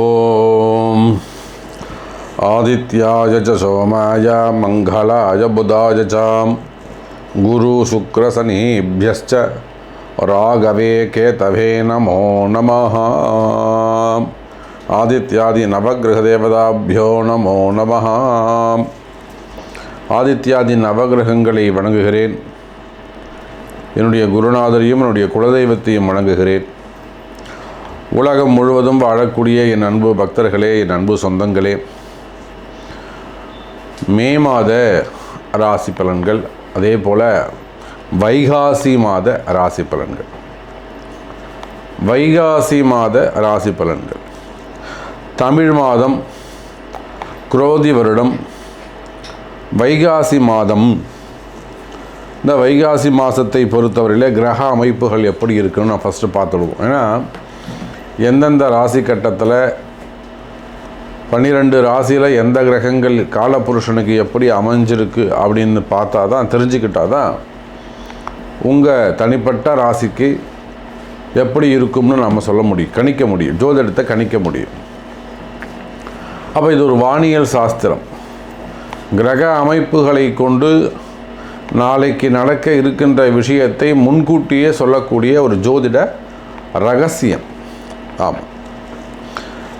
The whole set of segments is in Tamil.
ஓம். ஆதித்யாய ச சோமாய மங்களாய புதாய சாம் குரு சுக்ரசனீபியஸ்ச ராகவே கேதவே நமோ நம ஆதித்யாதி நவகிரக தேவதாபியோ நமோ நம ஆதித்யாதி நவகிரகங்களை வணங்குகிறேன். என்னுடைய குருநாதரையும் என்னுடைய குலதெய்வத்தையும் வணங்குகிறேன். உலகம் முழுவதும் வாழக்கூடிய என் அன்பு பக்தர்களே என் அன்பு சொந்தங்களே மே மாத ராசி பலன்கள் அதே போல் வைகாசி மாத ராசி பலன்கள். வைகாசி மாத ராசி பலன்கள். தமிழ் மாதம் குரோதி வருடம். வைகாசி மாதம் இந்த வைகாசி மாதத்தை பொறுத்தவரையில் கிரக அமைப்புகள் எப்படி இருக்குன்னு நான் ஃபஸ்ட்டு பார்த்துடுவோம். ஏன்னா எந்தெந்த ராசி கட்டத்தில் பன்னிரெண்டு ராசியில் எந்த கிரகங்கள் காலபுருஷனுக்கு எப்படி அமைஞ்சிருக்கு அப்படின்னு பார்த்தா தான் தெரிஞ்சுக்கிட்டா தான் உங்கள் தனிப்பட்ட ராசிக்கு எப்படி இருக்கும்னு நம்ம சொல்ல முடியும். கணிக்க முடியும். ஜோதிடத்தை கணிக்க முடியும். அப்போ இது ஒரு வானியல் சாஸ்திரம். கிரக அமைப்புகளை கொண்டு நாளைக்கு நடக்க இருக்கின்ற விஷயத்தை முன்கூட்டியே சொல்லக்கூடிய ஒரு ஜோதிட ரகசியம். ஆமாம்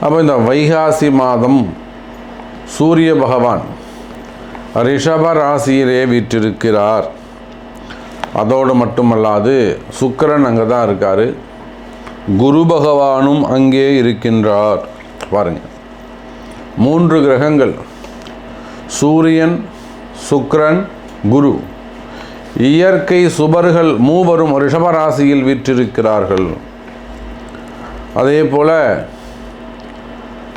அப்போ இந்த வைகாசி மாதம் சூரிய பகவான் ரிஷப ராசியிலே வீற்றிருக்கிறார். அதோடு மட்டுமல்லாது சுக்கரன் அங்கே தான் இருக்கார். குரு பகவானும் அங்கே இருக்கின்றார். பாருங்கள் மூன்று கிரகங்கள். சூரியன் சுக்ரன் குரு. இயற்கை சுபர்கள் மூவரும் ரிஷபராசியில் வீற்றிருக்கிறார்கள். அதே போல்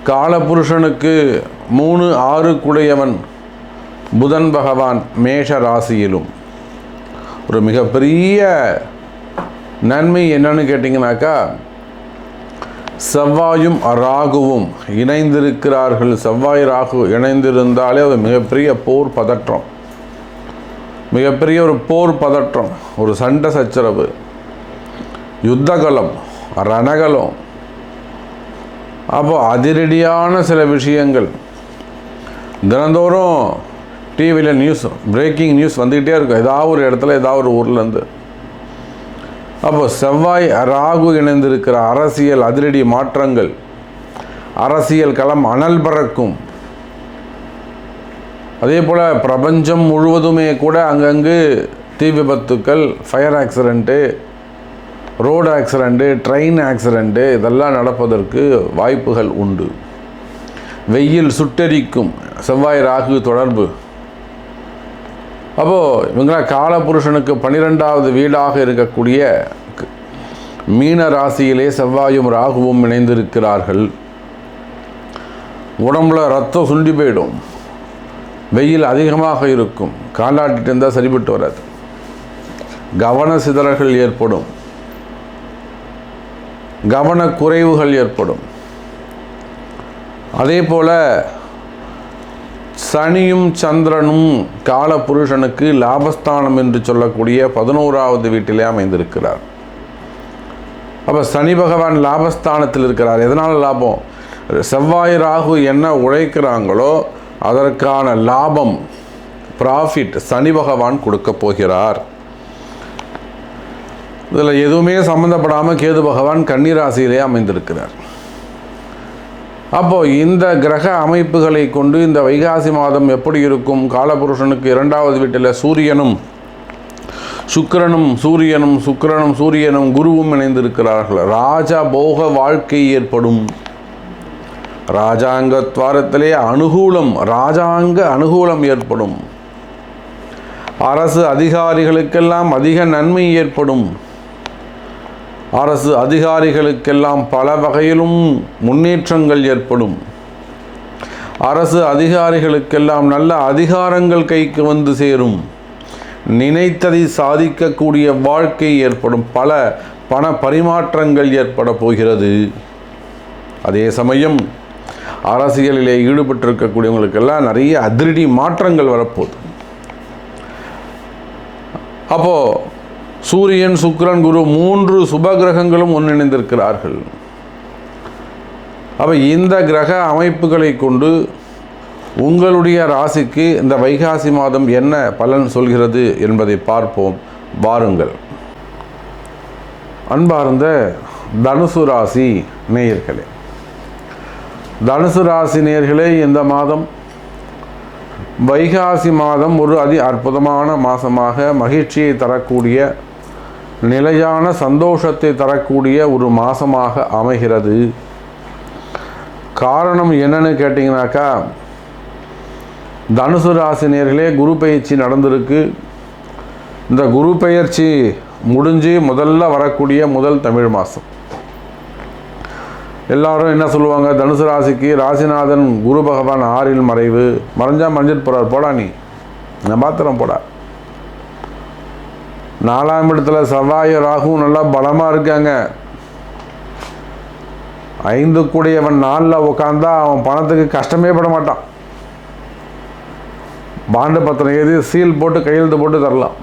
காலபுருஷனுக்கு மூணு ஆறு குடையவன் புதன் பகவான் மேஷ ராசியிலும். ஒரு மிகப்பெரிய நன்மை என்னன்னு கேட்டிங்கனாக்கா செவ்வாயும் ராகுவும் இணைந்திருக்கிறார்கள். செவ்வாய் ராகு இணைந்திருந்தாலே அது மிகப்பெரிய போர் பதற்றம். மிகப்பெரிய ஒரு போர் பதற்றம். ஒரு சண்டை சச்சரவு யுத்தகலம் ரணகலம் அப்போ அதிரடியான சில விஷயங்கள். தினந்தோறும் டிவியில் நியூஸ் பிரேக்கிங் நியூஸ் வந்துக்கிட்டே இருக்கும். ஏதாவது ஒரு இடத்துல ஏதாவது ஒரு ஊர்லேருந்து அப்போ செவ்வாய் ராகு இணைந்திருக்கிற அரசியல் அதிரடி மாற்றங்கள். அரசியல் களம் அனல் பறக்கும். அதே போல் பிரபஞ்சம் முழுவதுமே கூட அங்கங்கு தீ விபத்துக்கள் fire accident road accident train accident இதெல்லாம் நடப்பதற்கு வாய்ப்புகள் உண்டு. வெயில் சுட்டெரிக்கும் செவ்வாய் ராகு தொடர்பு. அப்போது இவங்களாம் காலபுருஷனுக்கு பன்னிரெண்டாவது வீடாக இருக்கக்கூடிய மீன ராசியிலே செவ்வாயும் ராகுவும் இணைந்திருக்கிறார்கள். உடம்புல ரத்தம் சுண்டி போயிடும். வெயில் அதிகமாக இருக்கும். காலாட்டிட்டு இருந்தால் சரிபட்டு வராது. கவன சிதறல்கள் ஏற்படும். கவன குறைவுகள் ஏற்படும். அதே போல் சனியும் சந்திரனும் கால புருஷனுக்கு லாபஸ்தானம் என்று சொல்லக்கூடிய பதினோராவது வீட்டிலே அமைந்திருக்கிறார். அப்போ சனி பகவான் லாபஸ்தானத்தில் இருக்கிறார். எதனால் லாபம்? செவ்வாய் ராகு என்ன உழைக்கிறாங்களோ அதற்கான லாபம் ப்ராஃபிட் சனி பகவான் கொடுக்க போகிறார். இதில் எதுவுமே சம்மந்தப்படாமல் கேது பகவான் கன்னிராசியிலே அமைந்திருக்கிறார். அப்போது இந்த கிரக அமைப்புகளை கொண்டு இந்த வைகாசி மாதம் எப்படி இருக்கும்? காலபுருஷனுக்கு இரண்டாவது வீட்டில் சூரியனும் சுக்கிரனும் சூரியனும் சுக்கிரனும் சூரியனும் குருவும் இணைந்திருக்கிறார்கள். ராஜா போக வாழ்க்கை ஏற்படும். ராஜாங்க துவாரத்திலே அனுகூலம் ராஜாங்க அனுகூலம் ஏற்படும். அரசு அதிகாரிகளுக்கெல்லாம் அதிக நன்மை ஏற்படும். அரசு அதிகாரிகளுக்கெல்லாம் பல வகையிலும் முன்னேற்றங்கள் ஏற்படும். அரசு அதிகாரிகளுக்கெல்லாம் நல்ல அதிகாரங்கள் கைக்கு வந்து சேரும். நினைத்ததை சாதிக்கக்கூடிய வாழ்க்கை ஏற்படும். பல பண பரிமாற்றங்கள் ஏற்பட போகிறது. அதே சமயம் அரசியலிலே ஈடுபட்டிருக்கக்கூடியவங்களுக்கெல்லாம் நிறைய அதிரடி மாற்றங்கள் வரப்போகுது. அப்போது சூரியன் சுக்ரன் குரு மூன்று சுப கிரகங்களும் ஒன்றிணைந்திருக்கிறார்கள். அப்போ இந்த கிரக அமைப்புகளை கொண்டு உங்களுடைய ராசிக்கு இந்த வைகாசி மாதம் என்ன பலன் சொல்கிறது என்பதை பார்ப்போம். வாருங்கள். அன்பார்ந்த தனுசு ராசி நேயர்களே தனுசு ராசி நேயர்களே இந்த மாதம் வைகாசி மாதம் ஒரு அதி அற்புதமான மாதமாக மகிழ்ச்சியை தரக்கூடிய நிலையான சந்தோஷத்தை தரக்கூடிய ஒரு மாதமாக அமைகிறது. காரணம் என்னன்னு கேட்டிங்கனாக்கா தனுசு ராசினியர்களே குரு பயிற்சி நடந்திருக்கு. இந்த குரு பயிற்சி முடிஞ்சு முதல்ல வரக்கூடிய முதல் தமிழ் மாதம் எல்லாரும் என்ன சொல்லுவாங்க? தனுசு ராசிக்கு ராசிநாதன் குரு பகவான் ஆறில் மறைவு. மறைஞ்சா மறைஞ்சிட்டு போகிறார் போடா நீ. நான் பாத்திரம் போடா. நாலாம் இடத்துல செவ்வாய் ராகுவும் நல்லா பலமாக இருக்காங்க. ஐந்து கூடியவன் நாளில் உட்காந்தா அவன் பணத்துக்கு கஷ்டமே பட மாட்டான். பாண்டு பத்திரம் எழுதி சீல் போட்டு கையெழுத்து போட்டு தரலாம்.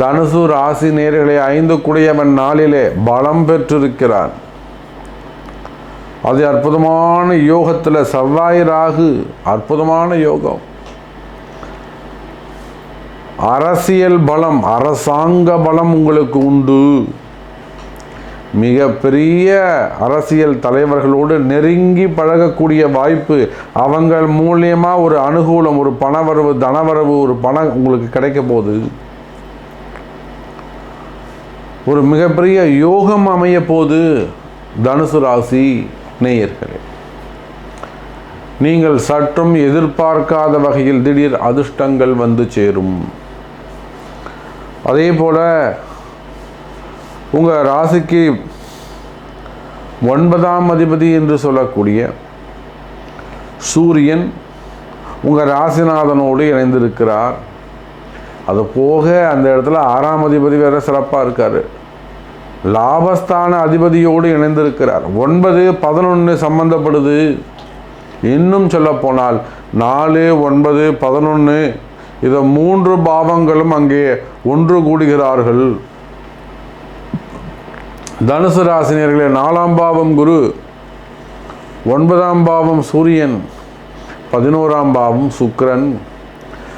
தனுசு ராசி நேர்களை ஐந்து குடையவன் நாளிலே பலம் பெற்றிருக்கிறான். அது அற்புதமான யோகத்தில் செவ்வாய் ராகு அற்புதமான யோகம். அரசியல் பலம் அரசாங்க பலம் உங்களுக்கு உண்டு. மிகப்பெரிய அரசியல் தலைவர்களோடு நெருங்கி பழகக்கூடிய வாய்ப்பு அவங்கள் மூலியமாக ஒரு அனுகூலம் ஒரு பணவரவு தனவரவு ஒரு பணம் உங்களுக்கு கிடைக்க போகுது. ஒரு மிகப்பெரிய யோகம் அமைய போது தனுசு ராசி நேயர்களே. நீங்கள் சற்றும் எதிர்பார்க்காத வகையில் திடீர் அதிர்ஷ்டங்கள் வந்து சேரும். அதே போல உங்கள் ராசிக்கு ஒன்பதாம் அதிபதி என்று சொல்லக்கூடிய சூரியன் உங்கள் ராசிநாதனோடு இணைந்திருக்கிறார். அது போக அந்த இடத்துல ஆறாம் அதிபதி வேற சிறப்பாக இருக்கார். லாபஸ்தான அதிபதியோடு இணைந்திருக்கிறார். ஒன்பது பதினொன்று சம்பந்தப்படுது. இன்னும் சொல்லப்போனால் நாலு ஒன்பது பதினொன்று இதை மூன்று பாவங்களும் அங்கே ஒன்று கூடுகிறார்கள். தனுசு ராசினியர்களே நாலாம் பாவம் குரு ஒன்பதாம் பாவம் சூரியன் பதினோராம் பாவம் சுக்கரன்.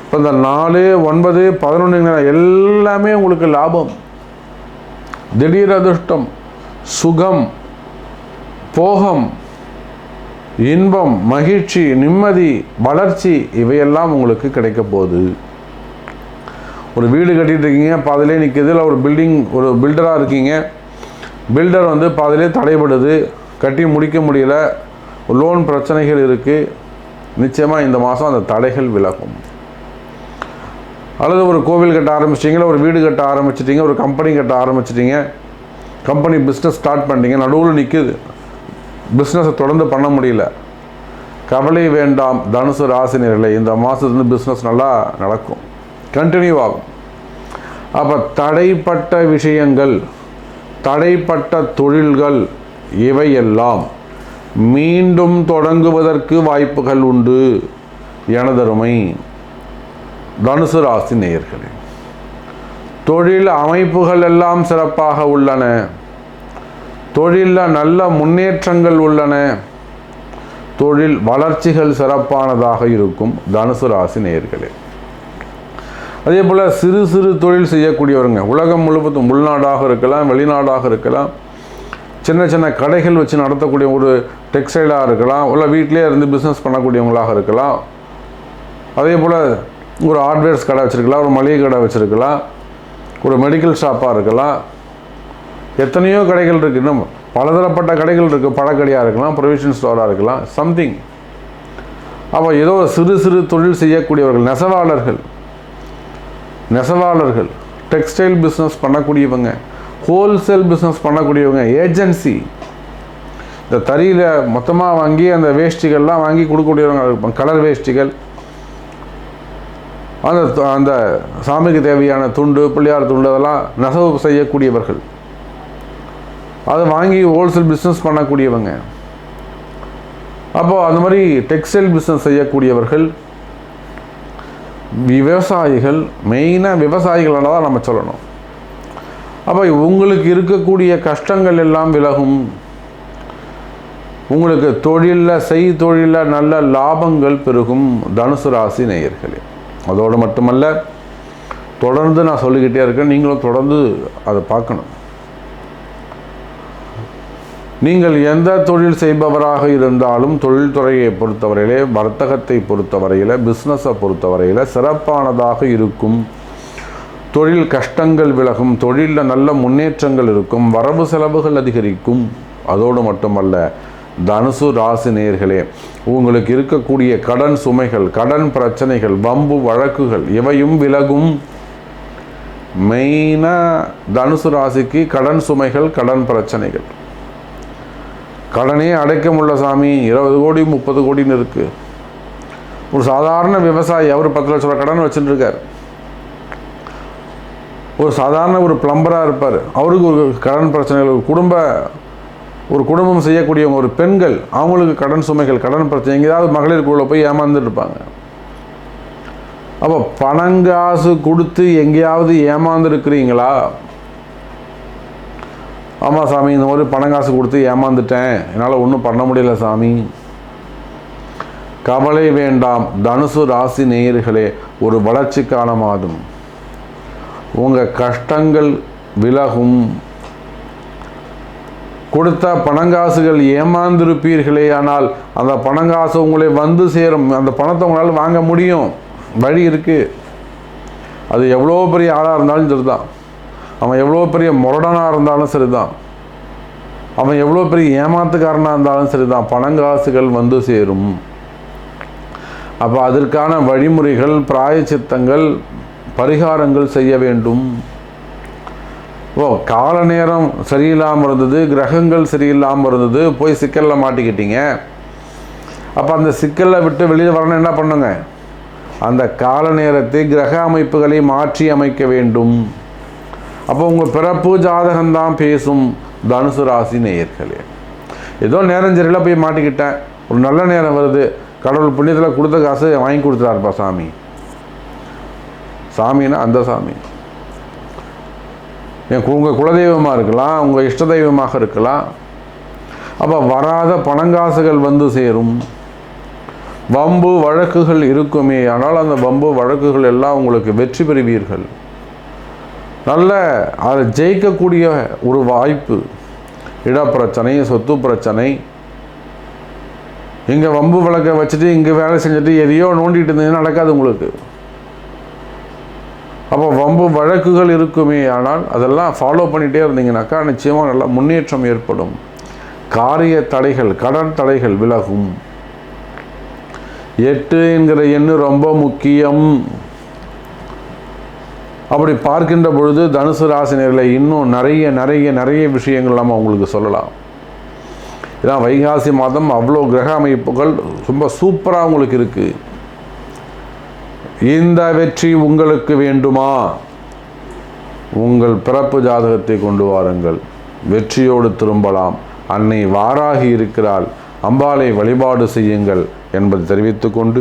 இப்போ இந்த நாலு ஒன்பது பதினொன்று எல்லாமே உங்களுக்கு லாபம். திடீர் அதிர்ஷ்டம் சுகம் போகம் இன்பம் மகிழ்ச்சி நிம்மதி வளர்ச்சி இவையெல்லாம் உங்களுக்கு கிடைக்க போகுது. ஒரு வீடு கட்டிட்டு இருக்கீங்க பாதிலே நிற்கிது இல்லை ஒரு பில்டிங் ஒரு பில்டராக இருக்கீங்க. பில்டர் வந்து பாதிலே தடைபடுது கட்டி முடிக்க முடியல லோன் பிரச்சனைகள் இருக்குது நிச்சயமாக இந்த மாதம் அந்த தடைகள் விலகும். அல்லது ஒரு கோவில் கட்ட ஆரம்பிச்சிட்டிங்களா ஒரு வீடு கட்ட ஆரம்பிச்சிட்டிங்க ஒரு கம்பெனி கட்ட ஆரம்பிச்சிட்டிங்க கம்பெனி பிஸ்னஸ் ஸ்டார்ட் பண்ணிட்டீங்க நடுவில் நிற்குது பிஸ்னஸை தொடர்ந்து பண்ண முடியல. கவலை வேண்டாம் தனுசு ராசினியர்களை இந்த மாதத்துலேருந்து பிஸ்னஸ் நல்லா நடக்கும். கண்டினியூ ஆகும். அப்போ தடைப்பட்ட விஷயங்கள் தடைப்பட்ட தொழில்கள் இவையெல்லாம் மீண்டும் தொடங்குவதற்கு வாய்ப்புகள் உண்டு. எனதருமை தனுசு ராசி நேயர்களே தொழில் அமைப்புகள் எல்லாம் சிறப்பாக உள்ளன. தொழிலில் நல்ல முன்னேற்றங்கள் உள்ளன. தொழில் வளர்ச்சிகள் சிறப்பானதாக இருக்கும் தனுசு ராசி நேர்களே அதே போல் சிறு சிறு தொழில் செய்யக்கூடியவருங்க. உலகம் முழுவதும் உள்நாடாக இருக்கலாம் வெளிநாடாக இருக்கலாம். சின்ன சின்ன கடைகள் வச்சு நடத்தக்கூடிய ஒரு டெக்ஸ்டைலாக இருக்கலாம். இல்லை வீட்டிலே இருந்து பிஸ்னஸ் பண்ணக்கூடியவங்களாக இருக்கலாம். அதே போல் ஒரு ஹார்ட்வேர்ஸ் கடை வச்சுருக்கலாம் ஒரு மளிகை கடை வச்சுருக்கலாம் ஒரு மெடிக்கல் ஷாப்பாக இருக்கலாம். எத்தனையோ கடைகள் இருக்குது இன்னும் பலதரப்பட்ட கடைகள் இருக்குது பழக்கடையாக இருக்கலாம் ப்ரொவிஷன் ஸ்டோராக இருக்கலாம் சம்திங் அப்போ ஏதோ சிறு சிறு தொழில் செய்யக்கூடியவர்கள் நெசவாளர்கள் நெசவாளர்கள் டெக்ஸ்டைல் பிஸ்னஸ் பண்ணக்கூடியவங்க ஹோல்சேல் பிஸ்னஸ் பண்ணக்கூடியவங்க ஏஜென்சி இந்த தறியில் மொத்தமாக வாங்கி அந்த வேஷ்டிகள்லாம் வாங்கி கொடுக்கக்கூடியவங்க இருப்பாங்க கலர் வேஷ்டிகள். அந்த அந்த சாமிக்கு தேவையான துண்டு பிள்ளையார் துண்டு அதெல்லாம் நெசவு செய்யக்கூடியவர்கள். அதை வாங்கி ஹோல்சேல் பிஸ்னஸ் பண்ணக்கூடியவங்க. அப்போது அந்த மாதிரி டெக்ஸ்டைல் பிஸ்னஸ் செய்யக்கூடியவர்கள் விவசாயிகள் மெயினாக விவசாயிகளான தான் நம்ம சொல்லணும். அப்போ உங்களுக்கு இருக்கக்கூடிய கஷ்டங்கள் எல்லாம் விலகும். உங்களுக்கு தொழிலில் செய் தொழிலில் நல்ல லாபங்கள் பெருகும் தனுசு ராசி நேயர்களே. அதோடு மட்டுமல்ல தொடர்ந்து நான் சொல்லிக்கிட்டே இருக்கேன். நீங்களும் தொடர்ந்து அதை பார்க்கணும். நீங்கள் எந்த தொழில் செய்பவராக இருந்தாலும் தொழில்துறையை பொறுத்தவரையிலே வர்த்தகத்தை பொறுத்தவரையில் பிஸ்னஸை பொறுத்தவரையில் சிறப்பானதாக இருக்கும். தொழில் கஷ்டங்கள் விலகும் தொழிலில் நல்ல முன்னேற்றங்கள் இருக்கும் வரவு செலவுகள் அதிகரிக்கும். அதோடு மட்டுமல்ல தனுசு ராசி நேர்களே உங்களுக்கு இருக்கக்கூடிய கடன் சுமைகள் கடன் பிரச்சனைகள் வம்பு வழக்குகள் இவையும் விலகும். மெயினாக தனுசு ராசிக்கு கடன் சுமைகள் கடன் பிரச்சனைகள். கடனே அடைக்க முடியல சாமி இருபது கோடி முப்பது கோடின்னு இருக்குது ஒரு சாதாரண விவசாயி அவர் பத்து லட்ச ரூபா கடன் வச்சுட்டுருக்கார். ஒரு சாதாரண ஒரு பிளம்பராக இருப்பார். அவருக்கு ஒரு கடன் பிரச்சனைகள் ஒரு குடும்ப ஒரு குடும்பம் செய்யக்கூடியவங்க ஒரு பெண்கள் அவங்களுக்கு கடன் சுமைகள் கடன் பிரச்சனை எங்கேயாவது மகளிர் குழுவில் போய் ஏமாந்துட்டு இருப்பாங்க அப்போ பணங்காசு கொடுத்து எங்கேயாவது ஏமாந்துருக்கிறீங்களா? ஆமாம் சாமி இந்த மாதிரி பணம் காசு கொடுத்து ஏமாந்துட்டேன். என்னால் ஒன்றும் பண்ண முடியல சாமி. கவலை வேண்டாம் தனுசு ராசி நேயர்களே ஒரு வளர்ச்சிக்கான மாதம் உங்கள் கஷ்டங்கள் விலகும். கொடுத்த பணங்காசுகள் ஏமாந்திருப்பீர்களே ஆனால் அந்த பணங்காசு உங்களை வந்து சேரும். அந்த பணத்தை உங்களால் வாங்க முடியும். வழி இருக்குது அது எவ்வளோ பெரிய ஆளாக இருந்தாலும் சரிதான். அவன் எவ்வளோ பெரிய முரடனாக இருந்தாலும் சரிதான். அவன் எவ்வளோ பெரிய ஏமாத்துக்காரனாக இருந்தாலும் சரிதான். பணங்காசுகள் வந்து சேரும். அப்போ அதற்கான வழிமுறைகள் பிராயச்சித்தங்கள் பரிகாரங்கள் செய்ய வேண்டும். ஓ கால நேரம் சரியில்லாமல் இருந்தது கிரகங்கள் சரியில்லாமல் இருந்தது போய் சிக்கலில் மாட்டிக்கிட்டீங்க. அப்போ அந்த சிக்கலை விட்டு வெளியில் வரணும் என்ன பண்ணுங்க? அந்த கால நேரத்தை கிரக அமைப்புகளை மாற்றி அமைக்க வேண்டும். அப்போ உங்கள் பிறப்பு ஜாதகம்தான் பேசும் தனுசு ராசி நேயர்களே. ஏதோ நேரம் சரியில்லை போய் மாட்டிக்கிட்டேன். ஒரு நல்ல நேரம் வருது. கடவுள் புண்ணியத்தில் கொடுத்த காசு வாங்கி கொடுத்துறாருப்பா சாமி. சாமின்னா அந்த சாமி. என் உங்கள் குலதெய்வமாக இருக்கலாம் உங்கள் இஷ்ட தெய்வமாக இருக்கலாம். அப்போ வராத பணங்காசுகள் வந்து சேரும். வம்பு வழக்குகள் இருக்குமே. ஆனால் அந்த வம்பு வழக்குகள் எல்லாம் உங்களுக்கு வெற்றி பெறுவீர்கள். நல்ல அதை ஜெயிக்கக்கூடிய ஒரு வாய்ப்பு. இடப்பிரச்சனை சொத்து பிரச்சனை. இங்கே வம்பு வழக்கை வச்சுட்டு இங்கே வேலை செஞ்சுட்டு எதையோ நோண்டிட்டு இருந்தீங்கன்னா நடக்காது உங்களுக்கு. அப்போ வம்பு வழக்குகள் இருக்குமே ஆனால் அதெல்லாம் ஃபாலோ பண்ணிகிட்டே இருந்தீங்கன்னாக்கா நிச்சயமாக நல்லா முன்னேற்றம் ஏற்படும். காரிய தடைகள் கடன் தடைகள் விலகும். எட்டு என்கிற எண்ணு ரொம்ப முக்கியம். அப்படி பார்க்கின்ற பொழுது தனுசு ராசினியர்களை இன்னும் நிறைய நிறைய நிறைய விஷயங்கள் நம்ம உங்களுக்கு சொல்லலாம். இதான் வைகாசி மாதம் அவ்வளோ கிரக அமைப்புகள் ரொம்ப சூப்பராக உங்களுக்கு இருக்குது இந்த வெற்றி உங்களுக்கு வேண்டுமா? உங்கள் பிறப்பு ஜாதகத்தை கொண்டு வாருங்கள். வெற்றியோடு திரும்பலாம். அன்னை வாராகி இருக்கிறாள். அம்பாளை வழிபாடு செய்யுங்கள் என்பதை தெரிவித்துக்கொண்டு